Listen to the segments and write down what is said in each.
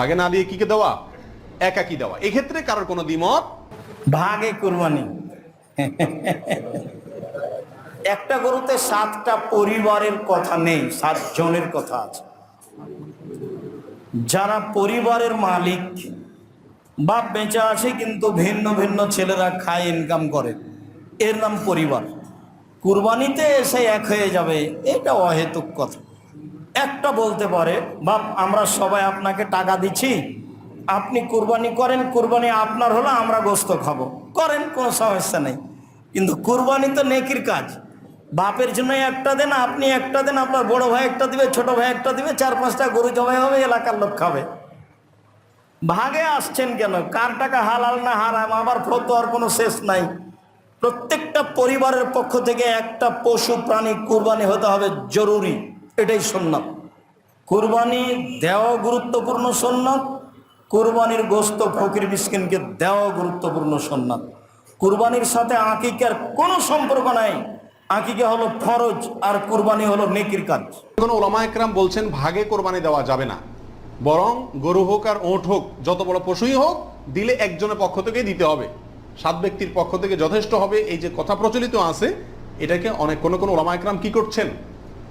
ভাগে না দিয়ে কিকে দেওয়া? একাকি দেওয়া। এক্ষেত্রে কারোর কোনো দ্বিমত? ভাগে কুরবানি। একটা গরুতে সাতটা পরিবারের কথা নেই সাত জনের কথা আছে। যারা পরিবারের মালিক, বাপ বেঁচে আছে কিন্তু ভিন্ন ভিন্ন ছেলেরা খায় ইনকাম করে। এর নাম পরিবার। কুরবানিতে এসে এক হয়ে যাবে, এটা অহেতুক কথা। একটা বলতে পারে, বাপ, আমরা সবাই আপনাকে টাকা দিচ্ছি। আপনি কুরবানি করেন, কুরবানি আপনার হলো আমরা গোস্ত খাব। করেন, কোনো সমস্যা নেই। কিন্তু কুরবানি তো নেকির কাজ। বাপের জন্য একটা দেন, আপনি একটা দেন, আপনার বড় ভাই একটা দিবে, ছোট ভাই একটা দিবে, চার পাঁচটা গরু জবাই হবে, এলাকার লোক খাবে। ভাগে আসছেন কেন? কার টাকা হালাল না হারাম? আবার ফতোয়ার কোনো শেষ নাই। প্রত্যেকটা পরিবারের পক্ষ থেকে একটা পশু প্রাণী কুরবানি হতে হবে জরুরি। এটাই সন্ন্যত কুরবানি দেওয়া গুরুত্বপূর্ণ সন্ন্যত কুরবানির গোস্ত ফকির মিসকিনকে দেওয়া গুরুত্বপূর্ণ সন্ন্যত কুরবানির সাথে আকিকার কোনো সম্পর্ক নাই। আকিকা হলো ফরজ আর কুরবানি হলো নেকির কাজ। কোনো ওলামা একরাম বলছেন, ভাগে কোরবানি দেওয়া যাবে না। বরং গরু হোক আর ওঁট হোক, যত বড় পশুই হোক, দিলে একজনের পক্ষ থেকে দিতে হবে। সাত ব্যক্তির পক্ষ থেকে যথেষ্ট হবে। এই যে কথা প্রচলিত আছে, এটাকে অনেক কোনো কোনো ওলামা একরাম কি করছেন?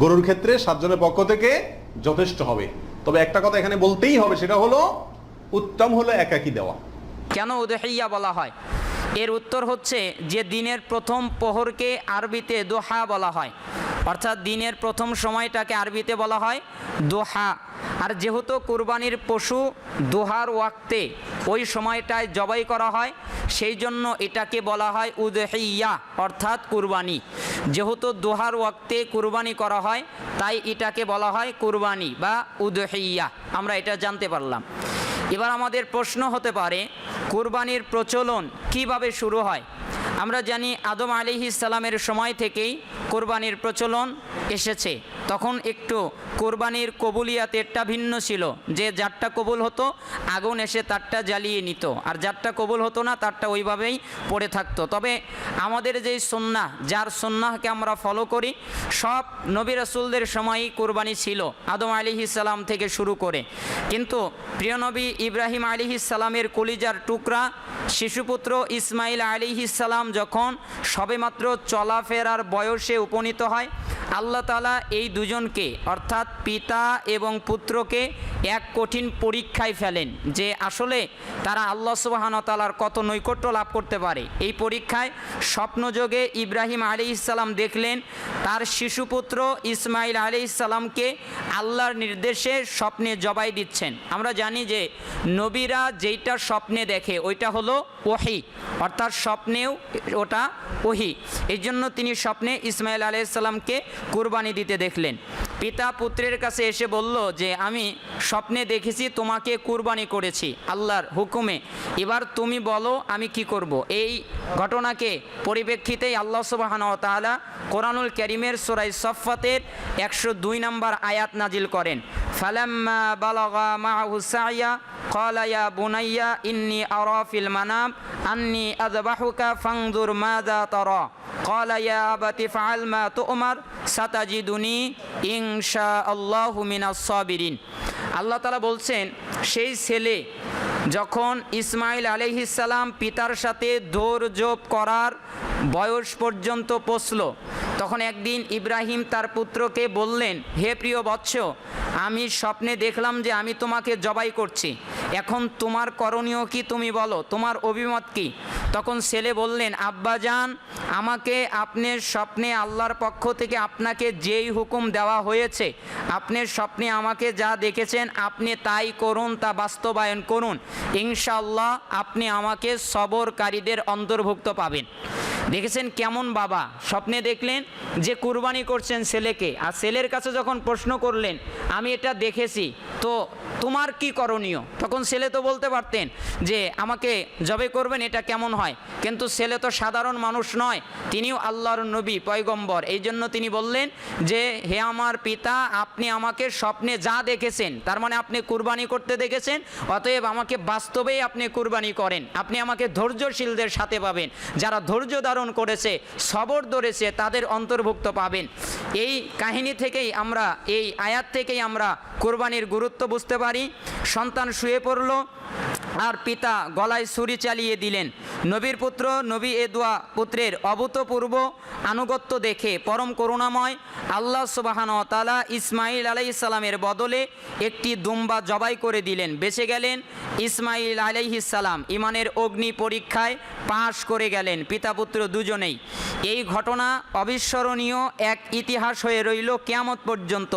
গরুর ক্ষেত্রে সাতজনের পক্ষ থেকে যথেষ্ট হবে। তবে একটা কথা এখানে বলতেই হবে, সেটা হলো উত্তম হলো একাকি দেওয়া। কেন উদহিয়া বলা হয়? এর উত্তর হচ্ছে যে দিনের প্রথম প্রহরকে আরবিতে দোহা বলা হয়। অর্থাৎ দিনের প্রথম সময়টাকে আরবিতে বলা হয় দোহা। আর যেহেতু কুরবানির পশু দোহার ওয়াক্তে ওই সময়টায় জবাই করা হয়, সেই জন্য এটাকে বলা হয় উদহিয়া, অর্থাৎ কুরবানি। যেহেতু দোহার ওয়াক্তে কুরবানি করা হয়, তাই এটাকে বলা হয় কুরবানি বা উদহিয়া। আমরা এটা জানতে পারলাম। এবার আমাদের প্রশ্ন হতে পারে, কুরবানির প্রচলন কীভাবে শুরু হয়? আমরা জানি আদম আলি ইসালামের সময় থেকেই কোরবানির প্রচলন এসেছে। তখন একটু কোরবানির কবুলিয়াতেরটা ভিন্ন ছিল। যে যারটা কবুল হতো, আগুন এসে তারটা জ্বালিয়ে নিত। আর যারটা কবুল হতো না, তারটা ওইভাবেই পড়ে থাকতো। তবে আমাদের যেই সন্না যার সন্নাহকে আমরা ফলো করি, সব নবী রাসুলদের সময়ই কোরবানি ছিল, আদম আলি ইসালাম থেকে শুরু করে। কিন্তু প্রিয় নবী ইব্রাহিম আলী ইসালামের কলিজার টুকরা, শিশুপুত্র ইসমাইল আলী ইসালাম যখন সবেমাত্র চলাফেরার বয়সে উপনীত হয়, আল্লাহ তালা এই দুজনকে, অর্থাৎ পিতা এবং পুত্রকে এক কঠিন পরীক্ষায় ফেলেন যে আসলে তারা আল্লাহ সুবাহানতালার কত নৈকট্য লাভ করতে পারে। এই পরীক্ষায় স্বপ্নযোগে ইব্রাহিম আলী ইসালাম দেখলেন, তার শিশুপুত্র ইসমাইল আলী ইসালামকে আল্লাহর নির্দেশে স্বপ্নে জবাই দিচ্ছেন। আমরা জানি যে নবীরা যেইটা স্বপ্নে দেখে, ওইটা হলো ওহি, অর্থাৎ স্বপ্নেও ওটা ওহি। এই জন্য তিনি স্বপ্নে ইসমাইল আলাইসাল্লামকে কুরবানি দিতে দেখলেন। করলেন পিতা পুত্রের কাছে এসে বলল যে, আমি স্বপ্নে দেখেছি, তোমাকে কুরবানি করেছি, আল্লাহর হুকুমে। এবার তুমি বলো, আমি কি করব। এই ঘটনাকে পরিপ্রেক্ষিতেই আল্লাহ সুবাহনতালা কোরআনুল করিমের সোরাই সফাতের একশো দুই নম্বর আয়াত নাজিল করেন। ফালাম্মা বালাগা মাহুসাইয়া কলায়া বুনাইয়া, ইন্নি আরফিল মানাম, আন্নি আদবাহুকা ফাংদুর মাদা তর। কলায়া আবাতি ফালমা তো সাতাজিদুনি ইংশা আল্লাহ সাবিরিন। আল্লাহ তালা বলছেন, সেই ছেলে যখন ইসমাইল আলহিসাল্লাম পিতার সাথে ধৈর্য করার বয়স পর্যন্ত পৌঁছল তখন একদিন ইব্রাহিম তার পুত্রকে বললেন, হে প্রিয় বৎস, আমি স্বপ্নে দেখলাম যে আমি তোমাকে জবাই করছি। এখন তোমার করণীয় কি তুমি বলো? তোমার অভিমত কি? তখন ছেলে বললেন আব্বাজান আমাকে আপনার স্বপ্নে আল্লাহর পক্ষ থেকে আপনাকে যেই হুকুম দেওয়া হয়েছে আপনার স্বপ্নে আমাকে যা দেখেছেন, আপনি তাই করুন, তা বাস্তবায়ন করুন। ইনশাল্লাহ আপনি আমাকে সবরকারীদের অন্তর্ভুক্ত পাবেন। দেখেছেন কেমন বাবা? স্বপ্নে দেখলেন যে কুরবানি করছেন ছেলেকে। আর ছেলের কাছে যখন প্রশ্ন করলেন, আমি এটা দেখেছি, তো তোমার কি করণীয়? তখন ছেলে তো বলতে পারতেন যে, আমাকে জবে করবেন, এটা কেমন হয়? কিন্তু ছেলে তো সাধারণ মানুষ নয়, তিনিও আল্লাহর নবী, পয়গম্বর। এই জন্য তিনি বললেন যে, হে আমার পিতা, আপনি আমাকে স্বপ্নে যা দেখেছেন, তার মানে আপনি কুরবানি করতে দেখেছেন, অতএব আমাকে বাস্তবেই আপনি কুরবানি করেন। আপনি আমাকে ধৈর্যশীলদের সাথে পাবেন। যারা ধৈর্য ধারণ করেছে, সবর ধরেছে, তাদের অন্তর্ভুক্ত পাবেন। এই কাহিনী থেকেই আমরা, এই আয়াত থেকেই আমরা কোরবানির গুরুত্ব বুঝতে পারি। সন্তান শুয়ে পড়ল আর পিতা গলায় ছুরি চালিয়ে দিলেন। নবীর পুত্র নবী এ দোয়া পুত্রের অভূতপূর্ব আনুগত্য দেখে পরম করুণাময় আল্লাহ সুবাহান তালা ইসমাইল আলাই ইসালামের বদলে একটি দুম্বা জবাই করে দিলেন। বেঁচে গেলেন ইসমাইল আলাইহিসালাম ইমানের অগ্নি পরীক্ষায় পাশ করে গেলেন পিতা পুত্র দুজনেই। এই ঘটনা অবিস্মরণীয় এক ইতিহাস হয়ে রইল কেয়ামত পর্যন্ত।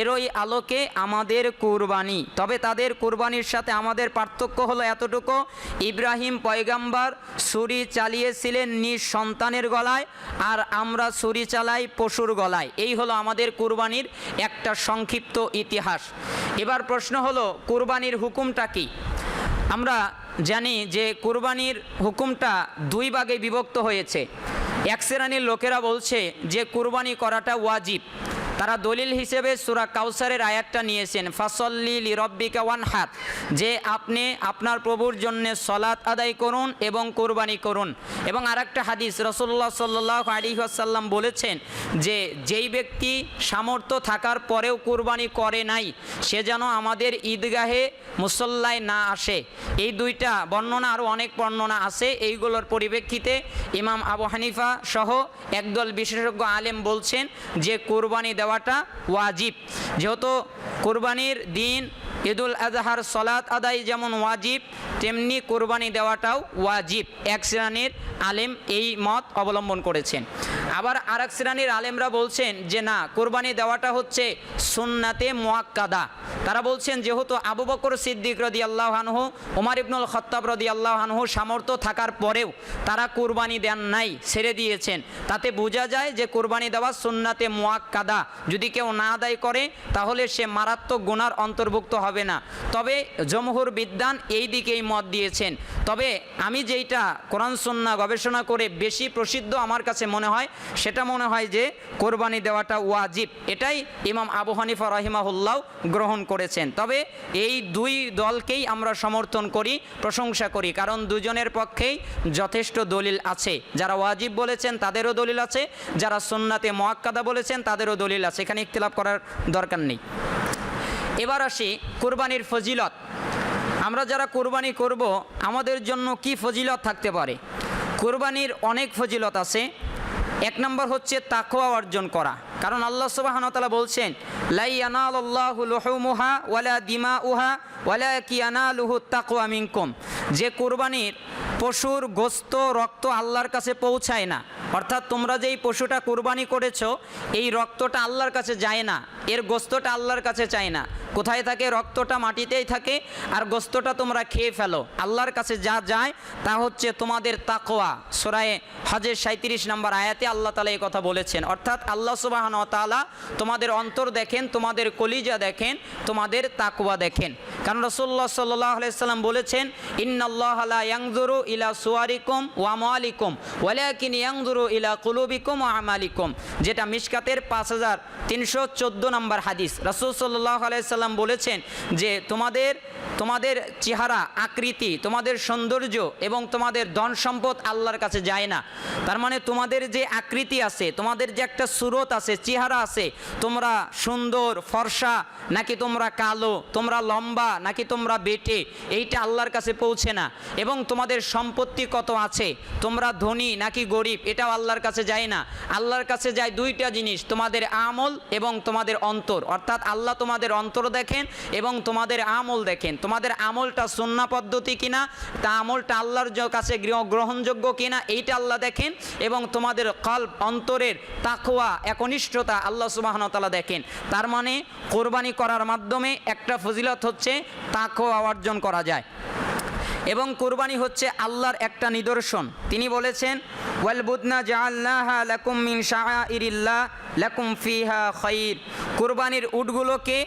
এরই আলোকে আমাদের কুরবানি। তবে তাদের কুরবানির সাথে আমাদের পার্থক্য হলো এতটুকু। ইব্রাহিম পয়গাম্বার ছুরি চালিয়েছিলেন নিজ সন্তানের গলায়, আর আমরা ছুরি চালাই পশুর গলায়। এই হলো আমাদের কুরবানির একটা সংক্ষিপ্ত ইতিহাস। এবার প্রশ্ন হলো, কুরবানির হুকুমটা কি? আমরা জানি যে কুরবানির হুকুমটা দুই ভাগে বিভক্ত হয়েছে। এক শ্রেণির লোকেরা বলছে যে কুরবানি করাটা ওয়াজিব তারা দলিল হিসেবে সুরা কাউসারের আয়াতটা নিয়েছেন, ফাসল্লি লি রব্বিকা ওয়ান হাত যে আপনি আপনার প্রভুর জন্য সলাৎ আদায় করুন এবং কোরবানি করুন। এবং আরেকটা হাদিস রসল্লাহ সাল্লাহ আলী আসাল্লাম বলেছেন যে, যেই ব্যক্তি সামর্থ্য থাকার পরেও কোরবানি করে নাই, সে যেন আমাদের ঈদগাহে মুসল্লায় না আসে। এই দুইটা বর্ণনা আরও অনেক বর্ণনা আছে। এইগুলোর পরিপ্রেক্ষিতে ইমাম আবু হানিফা সহ একদল বিশেষজ্ঞ আলেম বলছেন যে, কোরবানি দেওয়াটা ওয়াজিব। যেহেতু কোরবানির দিন, ঈদুল আজহার সলাত আদায় যেমন ওয়াজিব, তেমনি কোরবানি দেওয়াটাও ওয়াজিব। এক শ্রেণির আলেম এই মত অবলম্বন করেছেন। আবার আর এক শ্রেণির আলেমরা বলছেন যে না, কোরবানি দেওয়াটা হচ্ছে সুন্নাতে মোয়াক্কাদা। তারা বলছেন যেহেতু আবু বকর সিদ্দিক রদি আল্লাহ আনহু ওমার ইবনুল খত্তাব রদি আল্লাহ আনহু সামর্থ্য থাকার পরেও তারা কোরবানি দেন নাই, ছেড়ে দিয়েছেন। তাতে বোঝা যায় যে কোরবানি দেওয়া সুন্নাতে মোয়াক্কাদা। যদি কেউ না আদায় করে, তাহলে সে মারাত্মক গুনার অন্তর্ভুক্ত হবে না। তবে জমহুর বিদ্যান এই দিকেই মত দিয়েছেন। তবে আমি যেইটা কোরআন সুন্না গবেষণা করে বেশি প্রসিদ্ধ আমার কাছে মনে হয় সেটা মনে হয় যে কোরবানি দেওয়াটা ওয়াজিব। এটাই ইমাম আবু হানিফা রহিমাহুল্লাহ গ্রহণ করেছেন। তবে এই দুই দলকেই আমরা সমর্থন করি, প্রশংসা করি, কারণ দুজনের পক্ষেই যথেষ্ট দলিল আছে। যারা ওয়াজিব বলেছেন তাদেরও দলিল আছে, যারা সুন্নাতে মোয়াক্কাদা বলেছেন তাদেরও দলিল আছে। এখানে ইখতিলাফ করার দরকার নেই। এবার আসি কোরবানির ফজিলত। আমরা যারা কোরবানি করব, আমাদের জন্য কি ফজিলত থাকতে পারে? কোরবানির অনেক ফজিলত আছে। এক নম্বর হচ্ছে তাকোয়া অর্জন করা। কারণ আল্লাহ সুবাহনতালা বলছেন, লাই আনাল্লাহ লুহুমুহা ওয়ালা দিমা উহা ওয়ালা কি আনালুহু তাকোয়া মিনকুম। যে কোরবানির পশুর গোস্ত, রক্ত আল্লাহর কাছে পৌঁছায় না, অর্থাৎ তোমরা যেই পশুটা কোরবানি করেছ, এই রক্তটা আল্লাহর কাছে যায় না। এর গোস্তটা আল্লাহর কাছে চায় না। কোথায় থাকে? রক্তটা মাটিতেই থাকে আর গোস্তটা তোমরা খেয়ে ফেলো। আল্লাহর কাছে যা যায় তা হচ্ছে তোমাদের তাকোয়া সোরায়ে হজের সাঁত্রিশ নম্বর আয়াতে আল্লাহ তালা এই কথা বলেছেন। অর্থাৎ আল্লাহ সুবাহন তালা তোমাদের অন্তর দেখেন, তোমাদের কলিজা দেখেন, তোমাদের তাকোয়া দেখেন। কারণ সাল্লাহ সাল্লাম বলেছেন ইয়াংজুরু ইলা সুয়ারিকুম ওয়া মালিকুম ওয়ালাকিন ইলা কুলুবিকুম ও আমালিকুম। যেটা মিশকাতের পাঁচ হাজার তিনশো চোদ্দ নম্বর হাদিস। রাসুল সাল্লাহ আলাইসাল্লাম বলেছেন যে তোমাদের তোমাদের চেহারা, আকৃতি, তোমাদের সৌন্দর্য এবং তোমাদের ধন সম্পদ আল্লাহর কাছে যায় না। তার মানে তোমাদের যে আকৃতি আছে, তোমাদের যে একটা সুরত আছে, চেহারা আছে, তোমরা সুন্দর, ফর্সা, নাকি তোমরা কালো, তোমরা লম্বা, নাকি তোমরা বেটে, এইটা আল্লাহর কাছে পৌঁছে না। এবং তোমাদের সম্পত্তি কত আছে, তোমরা ধনী নাকি গরিব, এটাও আল্লাহর কাছে যায় না। আল্লাহর কাছে যায় দুইটা জিনিস, তোমাদের আমল এবং তোমাদের অন্তর। অর্থাৎ আল্লাহ তোমাদের অন্তর দেখেন এবং তোমাদের আমল দেখেন। তোমাদের আমলটা সুন্না পদ্ধতি কিনা, তা আমলটা আল্লাহর কাছে গ্রহণযোগ্য কিনা, এইটা আল্লাহ দেখেন এবং তোমাদের কল্প, অন্তরের তাকোয়া একনিষ্ঠতা আল্লাহ সুবাহনতালা দেখেন। তার মানে কোরবানি করার মাধ্যমে একটা ফজিলত হচ্ছে তাকোয়া অর্জন করা যায়। এবং কোরবানি হচ্ছে আল্লাহর একটা নিদর্শন। তিনি বলেছেন ওয়াল বুদনা জাআলনাহা লাকুম মিন শাআইরিল্লাহ, লাকুম ফিহা খাইর। কোরবানির উটগুলোকে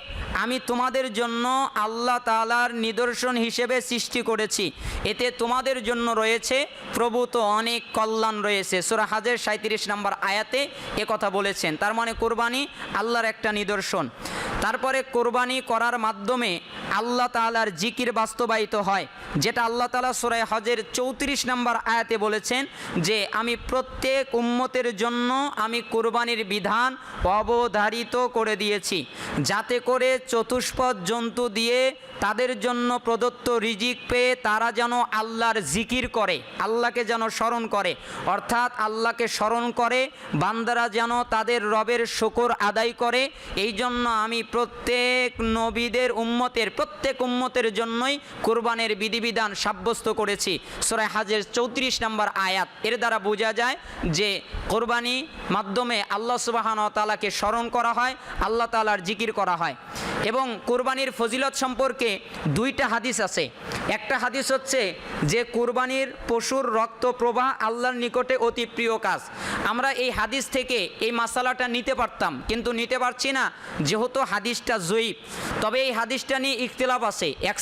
আমি তোমাদের জন্য আল্লাহ তালার নিদর্শন হিসেবে সৃষ্টি করেছি। এতে তোমাদের জন্য রয়েছে প্রভূত অনেক কল্যাণ রয়েছে। সূরা হাজের সাঁত্রিশ নম্বর আয়াতে এ কথা বলেছেন। তার মানে কোরবানি আল্লাহর একটা নিদর্শন। তারপরে কোরবানি করার মাধ্যমে আল্লাহ তাআলার জিকির বাস্তবায়িত হয়, যেটা আল্লাহ তালা সূরা হজের চৌত্রিশ নম্বর আয়াতে বলেছেন যে আমি প্রত্যেক উম্মতের জন্য আমি কোরবানির বিধান অবধারিত করে দিয়েছি। যাতে করে চতুষ্পদ জন্তু দিয়ে তাদের জন্য প্রদত্ত রিজিক পেয়ে তারা যেন আল্লাহর জিকির করে, আল্লাহকে যেন স্মরণ করে। অর্থাৎ আল্লাহকে স্মরণ করে, বান্দারা যেন তাদের রবের শকর আদায় করে। এই জন্য আমি প্রত্যেক নবীদের উম্মতের, প্রত্যেক উম্মতের জন্যই কোরবানের বিধিবিধান সাব্যস্ত করেছি। সোরাই হাজের চৌত্রিশ নম্বর আয়াত। এর দ্বারা বোঝা যায় যে কোরবানি মাধ্যমে আল্লাহ সুবাহান তালাকে স্মরণ করা হয়, আল্লাহ তালার জিকির করা হয়। এবং কোরবানির ফজিলত সম্পর্কে দুইটা হাদিস আছে। একটা হাদিস হচ্ছে যে কোরবানির পশুর রক্ত প্রবাহ আল্লাহর নিকটে অতি প্রিয় কাজ। আমরা এই হাদিস থেকে এই মাসালাটা নিতে পারতাম, কিন্তু নিতে পারছি না, যেহেতু হাদিসটা জয়ীব তবে এই হাদিসটা নিয়ে ইখতিলাফ আছে। এক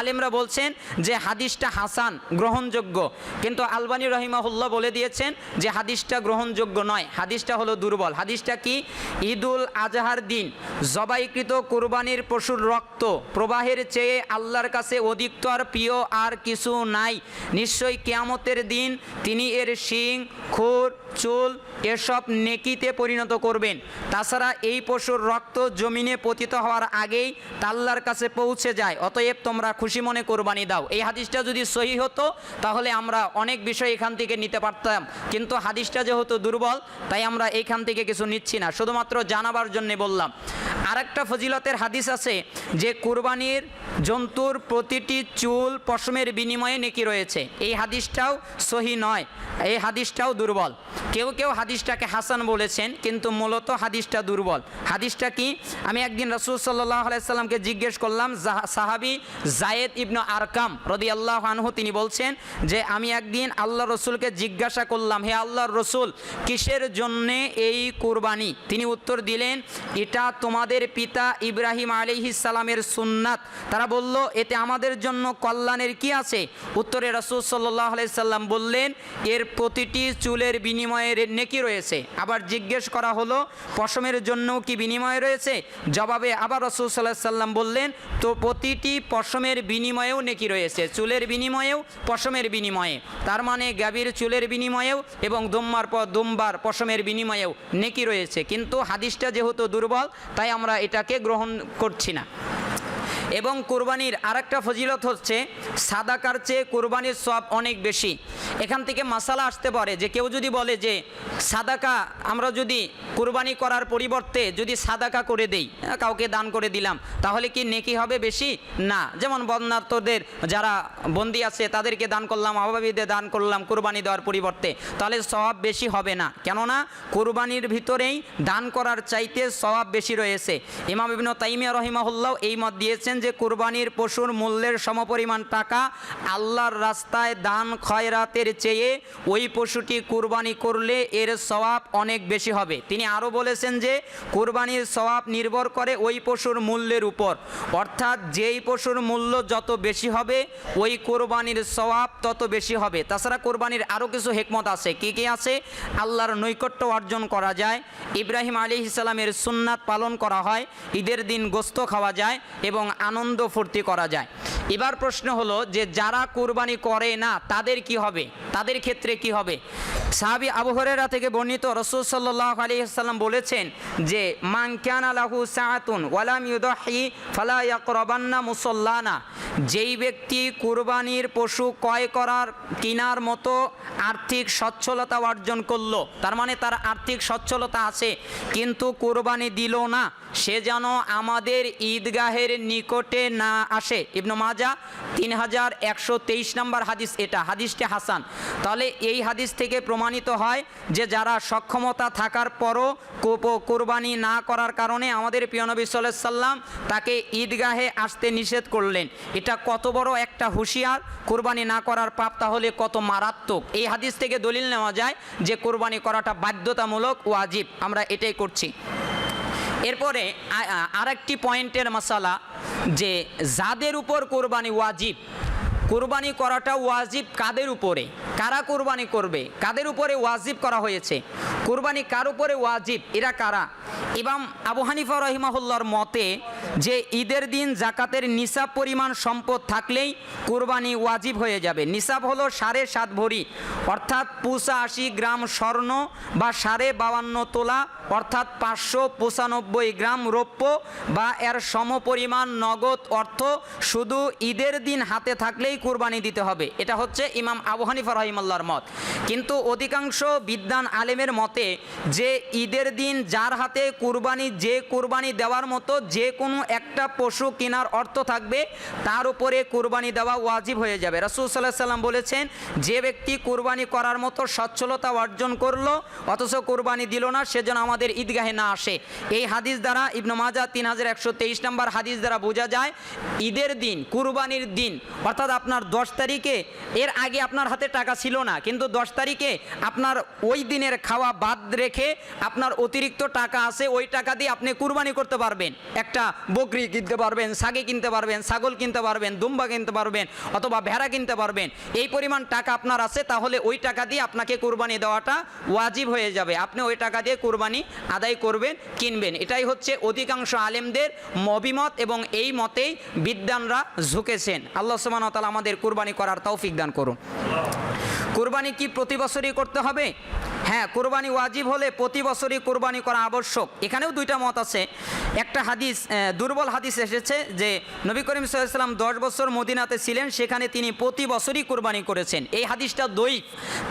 আলেমরা বলছেন যে হাদিসটা হাসান, গ্রহণযোগ্য। কিন্তু আলবানী রহিমাহুল্লাহ বলে দিয়েছেন যে হাদিসটা গ্রহণযোগ্য নয়। হাদিসটা হলো দুর্বল। হাদিসটা কি? ঈদুল আজহার দিন। জবাইকৃত কোরবানির পশুর রক্ত। প্রবাহের চেয়ে আল্লাহর কাছে অধিকতর প্রিয় আর কিছু নাই। নিশ্চয়ই কেয়ামতের দিন তিনি এর শিং, খুর, চুল এসব নেকিতে পরিণত করবেন। তাছাড়া এই পশুর রক্ত জমিনে পতিত হওয়ার আগেই তাল্লার কাছে পৌঁছে যায়। অতএব তোমরা খুশি মনে কোরবানি দাও। এই হাদিসটা যদি সহি হতো, তাহলে আমরা অনেক বিষয় এখান থেকে নিতে পারতাম। কিন্তু হাদিসটা যেহেতু দুর্বল, তাই আমরা এইখান থেকে কিছু নিচ্ছি না। শুধুমাত্র জানাবার জন্যে বললাম। আরেকটা ফজিলতের হাদিস আছে যে কুরবানির জন্তুর প্রতিটি চুল পশমের বিনিময়ে নেকি রয়েছে। এই হাদিসটাও সহি নয়, এই হাদিসটাও দুর্বল। কেউ কেউ হাদিসটাকে হাসান বলেছেন, কিন্তু মূলত হাদিসটা দুর্বল। হাদিসটা কি? আমি একদিন রসুল সাল্লাহ আলাইসাল্লামকে জিজ্ঞেস করলাম সাহাবি জায়েদ ইবনু আরকাম রদি আল্লাহ আনহু, তিনি বলছেন যে, আমি একদিন আল্লাহ রসুলকে জিজ্ঞাসা করলাম, হে আল্লাহর রসুল, কিসের জন্যে এই কুরবানি? তিনি উত্তর দিলেন, এটা তোমাদের পিতা ইব্রাহিম সালামের সুন্নাত। তারা বলল, এতে আমাদের জন্য কল্যাণের কি আছে? উত্তরে রসুল সাল্লাহ আলাইসাল্লাম বললেন, এর প্রতিটি চুলের বিনিময়ে রে- নেকি রয়েছে। আবার জিজ্ঞেস করা হলো, পশমের জন্যও কি বিনিময় রয়েছে? জবাবে আবার রসুল সাল্লাহ সাল্লাম বললেন, তো প্রতিটি পশমের বিনিময়েও নেকি রয়েছে। চুলের বিনিময়েও পশমের বিনিময়ে। তার মানে গাভীর চুলের বিনিময়েও এবং দোম্মার পর দুম্বার পশমের বিনিময়েও নেকি রয়েছে। কিন্তু হাদিসটা যেহেতু দুর্বল, তাই আমরা এটাকে গ্রহণ করছি না। এবং কোরবানির আরেকটা ফজিলত হচ্ছে, সাদাকার চেয়ে কোরবানির সব অনেক বেশি। এখান থেকে মাসালা আসতে পারে যে কেউ যদি বলে যে, সাদাকা আমরা যদি কোরবানি করার পরিবর্তে যদি সাদাকা করে দেই, কাউকে দান করে দিলাম, তাহলে কি নেকি হবে বেশি? না। যেমন বন্যার্থদের যারা বন্দি আছে, তাদেরকে দান করলাম অভাবীদের দান করলাম, কোরবানি দেওয়ার পরিবর্তে। তাহলে সওয়াব বেশি হবে না। কেননা, কোরবানির ভিতরেই দান করার চাইতে সওয়াব বেশি রয়েছে। ইমাম ইবনু তাইমিয়া রহিমাহুল্লাহ এই মত দিয়েছেন যে কুরবানির পশুর মূল্যের সমপরিমাণ টাকা আল্লাহর রাস্তায় দান খয়রাতের চেয়ে ওই পশুটি কুরবানি করলে এর সওয়াব অনেক বেশি হবে। তিনি আরও বলেছেন যে, কুরবানির সওয়াব নির্ভর করে ওই পশুর মূল্যের উপর। অর্থাৎ যেই পশুর মূল্য যত বেশি হবে, ওই কোরবানির সওয়াব তত বেশি হবে। তাছাড়া কোরবানির আরও কিছু হেকমত আছে। কি কি আছে? আল্লাহর নৈকট্য অর্জন করা যায়, ইব্রাহিম আলী ইসলামের সুন্নাত পালন করা হয়, ঈদের দিন গোস্ত খাওয়া যায় এবং আনন্দ ফুর্তি করা যায়। এবার প্রশ্ন হলো যে যারা কোরবানি করে না, তাদের কি হবে? তাদের ক্ষেত্রে কি হবে? সাহাবি আবহরেরা থেকে বর্ণিত রসুল সাল্লাহ আলিয়াল্লাম বলেছেন যে মাংকান আলাহু সাহাতুন ওয়ালাম ইউদাহি ফালা ইয়াকরাবান্না মুসল্লানা। যেই ব্যক্তি কুরবানির পশু ক্রয় করার কিনার মতো আর্থিক সচ্ছলতা অর্জন করল, তার মানে তার আর্থিক সচ্ছলতা আছে, কিন্তু কুরবানি দিল না, সে যেন আমাদের ঈদগাহের নিকটে না আসে। ইবনু মাজা তিন হাজার একশো তেইশ নম্বর হাদিস এটা, হাদিসটি হাসান। তাহলে এই হাদিস থেকে প্রমাণিত হয় যে যারা সক্ষমতা থাকার পরও কোরবানি না করার কারণে আমাদের পিয়নবী সাল্লাম তাকে ঈদগাহে আসতে নিষেধ করলেন। এটা কত বড় একটা হুঁশিয়ার, কোরবানি না করার পাপ তাহলে কত মারাত্মক। এই হাদিস থেকে দলিল নেওয়া যায় যে কোরবানি করাটা বাধ্যতামূলক ও আজীব আমরা এটাই করছি। এরপরে আরেকটি পয়েন্টের মশালা যে যাদের উপর কোরবানি ওয়াজিব কোরবানি করাটা ওয়াজিব কাদের উপরে? কারা কোরবানি করবে? কাদের উপরে ওয়াজিব করা হয়েছে? কোরবানি কার উপরে ওয়াজিব? এরা কারা? ইমাম আবু হানিফা রহিমাহুল্লার মতে, যে ঈদের দিন জাকাতের নিসাব পরিমাণ সম্পদ থাকলেই কোরবানি ওয়াজিব হয়ে যাবে। নিসাব হলো সাড়ে সাত ভরি, অর্থাৎ পঁচাশি গ্রাম স্বর্ণ বা সাড়ে বাউান্ন তোলা, অর্থাৎ পাঁচশো পঁচানব্বই গ্রাম রৌপ্য বা এর সমপরিমাণ নগদ অর্থ শুধু ঈদের দিন হাতে থাকলেই কুরবানি দিতে হবে। এটা হচ্ছে ইমাম আবু হানিফা রহিমাল্লার মত। কিন্তু অধিকাংশ বিদ্যান আলেমের মতে যে ঈদের দিন যার হাতে কুরবানি, যে কুরবানি দেওয়ার মতো যে কোনো একটা পশু কেনার অর্থ থাকবে, তার উপরে কুরবানি দেওয়া ওয়াজিব হয়ে যাবে। রাসুল সাল্লাহ সাল্লাম বলেছেন, যে ব্যক্তি কুরবানি করার মতো সচ্ছলতা অর্জন করল, অথচ কুরবানি দিল না সেজন্য আমাদের ঈদগাহে না আসে। এই হাদিস দ্বারা ইবনু মাজা তিন হাজার একশো তেইশ নম্বর হাদিস দ্বারা বোঝা যায়, ঈদের দিন, কুরবানির দিন, অর্থাৎ আপনার দশ তারিখে, এর আগে আপনার হাতে টাকা ছিল না, কিন্তু দশ তারিখে আপনার ওই দিনের খাওয়া বাদ রেখে আপনার অতিরিক্ত টাকা আছে, ওই টাকা দিয়ে আপনি কুরবানি করতে পারবেন। একটা বকরি কিনতে পারবেন ছাগি কিনতে পারবেন, ছাগল কিনতে পারবেন, দুম্বা কিনতে পারবেন, অথবা ভেড়া কিনতে পারবেন। এই পরিমাণ টাকা আপনার আছে, তাহলে ওই টাকা দিয়ে আপনাকে কুরবানি দেওয়াটা ওয়াজিব হয়ে যাবে। আপনি ওই টাকা দিয়ে কুরবানি আদায় করবেন, কিনবেন। এটাই হচ্ছে অধিকাংশ আলেমদের অভিমত এবং এই মতেই বিদ্যানরা ঝুঁকেছেন। আল্লাহ ওয়া তাআলা আমাদের কোরবানি করার তৌফিক দান করুন। কুরবানি কি প্রতি বছরই করতে হবে? হ্যাঁ কুরবানি ওয়াজিব হলে প্রতি বছরই কুরবানি করা আবশ্যক। এখানেও দুইটা মত আছে। একটা হাদিস দুর্বল হাদিস এসেছে যে নবী করিম সাল্লাম দশ বছর মদিনাতে ছিলেন, সেখানে তিনি প্রতি বছরই কুরবানি করেছেন। এই হাদিসটা দৈব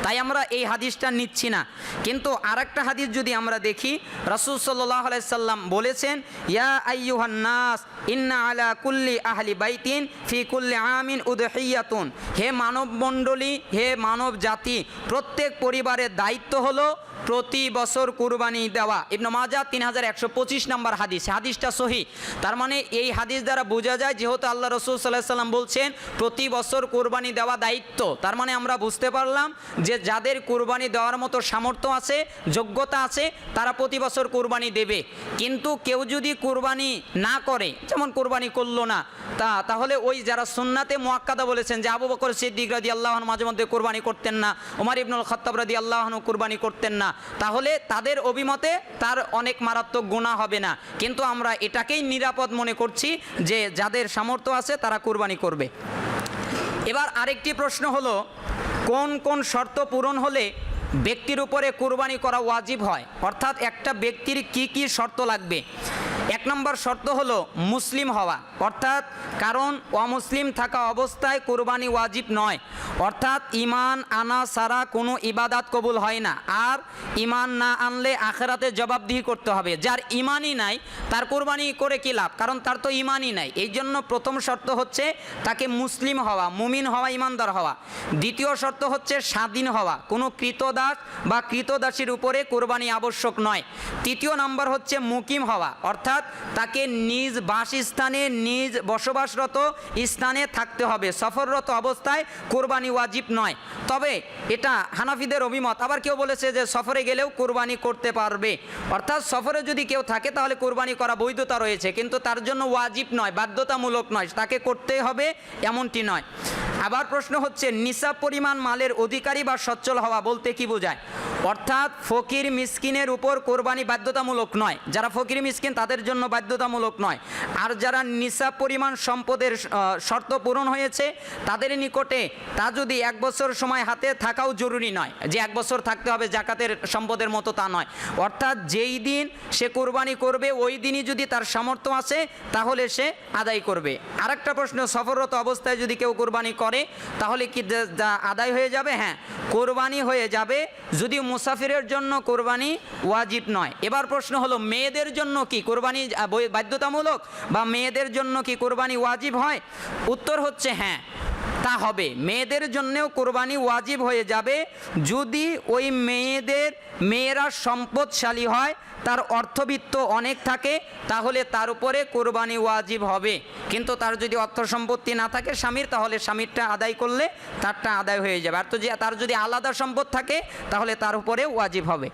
তাই আমরা এই হাদিসটা নিচ্ছি না। কিন্তু আর একটা হাদিস যদি আমরা দেখি, রাসুল সাল্লাহ সাল্লাম বলেছেন, ইয়া আইয়ুহান নাস, ইন্না আলা কুল্লি আহলি বাইতিন ফি কুল্লি আমিন উদহিয়াতুন। হে মানব মণ্ডলী হে মানব জাতি প্রত্যেক পরিবারের দায়িত্ব হলো প্রতি বছর কুরবানি দেওয়া। ইবনু মাজা তিন হাজার একশো পঁচিশ নম্বর হাদিস। হাদিসটা সহি। তার মানে এই হাদিস দ্বারা বোঝা যায়, যেহেতু আল্লাহ রসুল সাল্লাহ সাল্লাম বলছেন, প্রতি বছর কুরবানি দেওয়া দায়িত্ব। তার মানে আমরা বুঝতে পারলাম যে যাদের কুরবানি দেওয়ার মতো সামর্থ্য আছে, যোগ্যতা আছে, তারা প্রতি বছর কুরবানি দেবে। কিন্তু কেউ যদি কুরবানি না করে, যেমন কুরবানি করল না, তা তাহলে ওই যারা সুন্নাতে মোয়াক্কাদা বলেছেন যে আবু বকর সিদ্দিক রাদি আল্লাহন মাঝে মধ্যে কুরবানি করতেন না ওমর ইবনুল খত্তাব রাদি আল্লাহন কুরবানি করতেন না তাহলে তাদের অভিমতে তার অনেক মারাত্মক গুণা হবে না। কিন্তু আমরা এটাকেই নিরাপদ মনে করছি যে যাদের সামর্থ্য আছে তারা কুরবানি করবে। এবার আরেকটি প্রশ্ন হলো, কোন কোন শর্ত পূরণ হলে ব্যক্তির উপরে কুরবানি করা ওয়াজিব হয়? অর্থাৎ একটা ব্যক্তির কি কি শর্ত লাগবে? এক নম্বর শর্ত হলো মুসলিম হওয়া। অর্থাৎ কারণ অমুসলিম থাকা অবস্থায় কোরবানি ওয়াজিব নয়। অর্থাৎ ইমান আনা ছাড়া কোনো ইবাদাত কবুল হয় না। আর ইমান না আনলে আখেরাতে জবাবদিহি করতে হবে। যার ইমানই নাই, তার কোরবানি করে কি লাভ? কারণ তার তো ইমানই নাই। এই জন্য প্রথম শর্ত হচ্ছে তাকে মুসলিম হওয়া, মুমিন হওয়া ইমানদার হওয়া। দ্বিতীয় শর্ত হচ্ছে স্বাধীন হওয়া। কোনো কৃতদাস বা কৃতদাসীর উপরে কোরবানি আবশ্যক নয়। তৃতীয় নম্বর হচ্ছে মুকিম হওয়া। অর্থাৎ তাকে নিজ বাসস্থানে, নিজ বসবাসরত স্থানে থাকতে হবে। সফররত অবস্থায় কোরবানি ওয়াজিব নয়। তবে এটা হানাফিদের অভিমত। আবার কেউ বলেছে যে সফরে গেলেও কোরবানি করতে পারবে। অর্থাৎ সফরে যদি কেউ থাকে, তাহলে কোরবানি করা বৈধতা রয়েছে। কিন্তু তার জন্য ওয়াজিব নয়, বাধ্যতামূলক নয়। তাকে করতে হবে এমনটি নয়। আবার প্রশ্ন হচ্ছে, নিসাব পরিমাণ মালের অধিকারী বা সচ্ছল হওয়া বলতে কি বোঝায়? অর্থাৎ ফকির মিসকিনের উপর কোরবানি বাধ্যতামূলক নয়। যারা ফকির মিসকিন, তাদের জন্য বাধ্যতামূলক নয়। আর যারা নিসাব পরিমাণ সম্পদের শর্ত পূরণ হয়েছে, তাদের নিকটে তা যদি এক বছর সময় হাতে থাকাও জরুরি নয়। যে এক বছর থাকতে হবে জাকাতের সম্পদের মতো তা নয়। অর্থাৎ যেই দিন সে কোরবানি করবে, ওই দিনই যদি তার সামর্থ্য আছে, তাহলে সে আদায় করবে। আরেকটা প্রশ্ন, সফররত অবস্থায় যদি কেউ কোরবানি করে তাহলে কি আদায় হয়ে যাবে? হ্যাঁ কোরবানি হয়ে যাবে। যদি মুসাফিরের জন্য কোরবানি ওয়াজিব নয়। এবার প্রশ্ন হলো, মেয়েদের জন্য কি কোরবানি বাধ্যতামূলক? বা মেয়েদের জন্য কি কোরবানি ওয়াজিব হয়? উত্তর হচ্ছে হ্যাঁ। তা হবে। মেয়েদের জন্যেও কোরবানি ওয়াজিব হয়ে যাবে। যদি ওই মেয়েদের, মেয়েরা সম্পদশালী হয়, তার অর্থবিত্ত অনেক থাকে, তাহলে তার উপরে কোরবানি ওয়াজিব হবে। কিন্তু তার যদি অর্থ সম্পত্তি না থাকে স্বামীর, তাহলে স্বামীরটা আদায় করলে তারটা আদায় হয়ে যাবে। আর তো যে, তার যদি আলাদা সম্পদ থাকে, তাহলে তার উপরে ওয়াজিব হবে।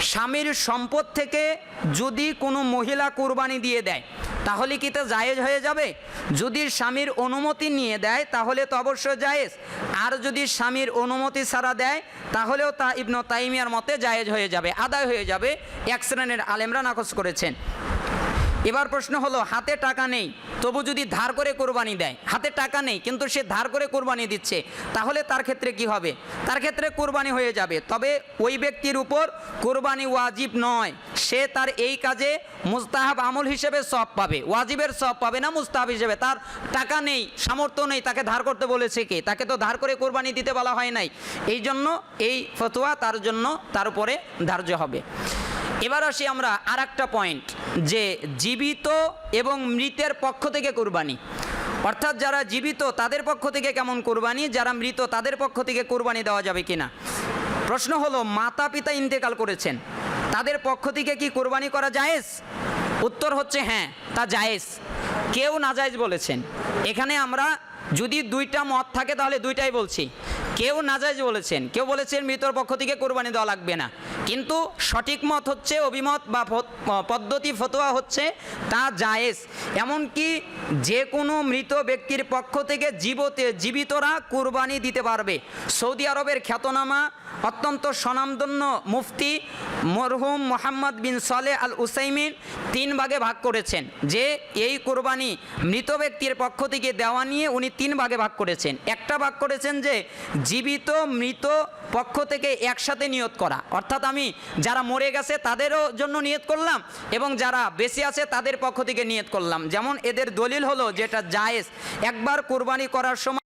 স্বামীর সম্পদ থেকে যদি কোনো মহিলা কোরবানি দিয়ে দেয় তাহলে কি তা জায়েজ হয়ে যাবে? যদি স্বামীর অনুমতি নিয়ে দেয়, তাহলে তো অবশ্য জায়েজ। আর যদি স্বামীর অনুমতি ছাড়া দেয়, তাহলেও তা ইবনু তাইমিয়ার মতে জায়েজ হয়ে যাবে, আদায় হয়ে যাবে। এক শ্রেণির আলেমরা নাকচ করেছেন। এবার প্রশ্ন হলো, হাতে টাকা নেই, তবু যদি ধার করে কোরবানি দেয়। হাতে টাকা নেই, কিন্তু সে ধার করে কোরবানি দিচ্ছে, তাহলে তার ক্ষেত্রে কি হবে? তার ক্ষেত্রে কোরবানি হয়ে যাবে। তবে ওই ব্যক্তির উপর কোরবানি ওয়াজিব নয়। সে তার এই কাজে মুস্তাহাব আমল হিসেবে সব পাবে। ওয়াজিবের সব পাবে না মুস্তাহাব হিসেবে। তার টাকা নেই, সামর্থ্য নেই, তাকে ধার করতে বলেছে কে? তাকে তো ধার করে কোরবানি দিতে বলা হয় নাই। এই জন্য এই ফতোয়া তার জন্য তার উপরে ধার্য হবে। এবার আসি আমরা আর একটা পয়েন্ট যে জীবিত এবং মৃতের পক্ষ থেকে কোরবানি। অর্থাৎ যারা জীবিত তাদের পক্ষ থেকে কেমন কোরবানি, যারা মৃত তাদের পক্ষ থেকে কোরবানি দেওয়া যাবে কিনা? প্রশ্ন হলো মাতা পিতা ইন্তেকাল করেছেন, তাদের পক্ষ থেকে কি কোরবানি করা জায়েজ? উত্তর হচ্ছে হ্যাঁ তা জায়েজ। কেউ নাজায়েজ বলেছেন। এখানে আমরা যদি দুইটা মত থাকে তাহলে দুইটাই বলছি। কেউ নাজাইজ বলেছেন, কেউ বলেছেন মৃতর পক্ষ থেকে কোরবানি দেওয়া লাগবে না। কিন্তু সঠিক মত হচ্ছে, অভিমত বা পদ্ধতি, ফতোয়া হচ্ছে তা জায়েজ। এমনকি যে কোনো মৃত ব্যক্তির পক্ষ থেকে জীবতে জীবিতরা কুরবানি দিতে পারবে। সৌদি আরবের খ্যাতনামা অত্যন্ত স্বনামধন্য মুফতি মরহুম মোহাম্মদ বিন সালে আল উসাইমিন তিন ভাগে ভাগ করেছেন। যে এই কোরবানি মৃত ব্যক্তির পক্ষ থেকে দেওয়া নিয়ে উনি তিন ভাগে ভাগ করেছেন। একটা ভাগ করেছেন যে, জীবিত মৃত পক্ষ থেকে একসাথে নিয়ত করা। অর্থাৎ আমি যারা মরে গেছে তাদেরও জন্য নিয়ত করলাম এবং যারা বেশি আছে তাদের পক্ষ থেকে নিয়ত করলাম। যেমন এদের দলিল হলো যেটা জায়েজ, একবার কোরবানি করার সময়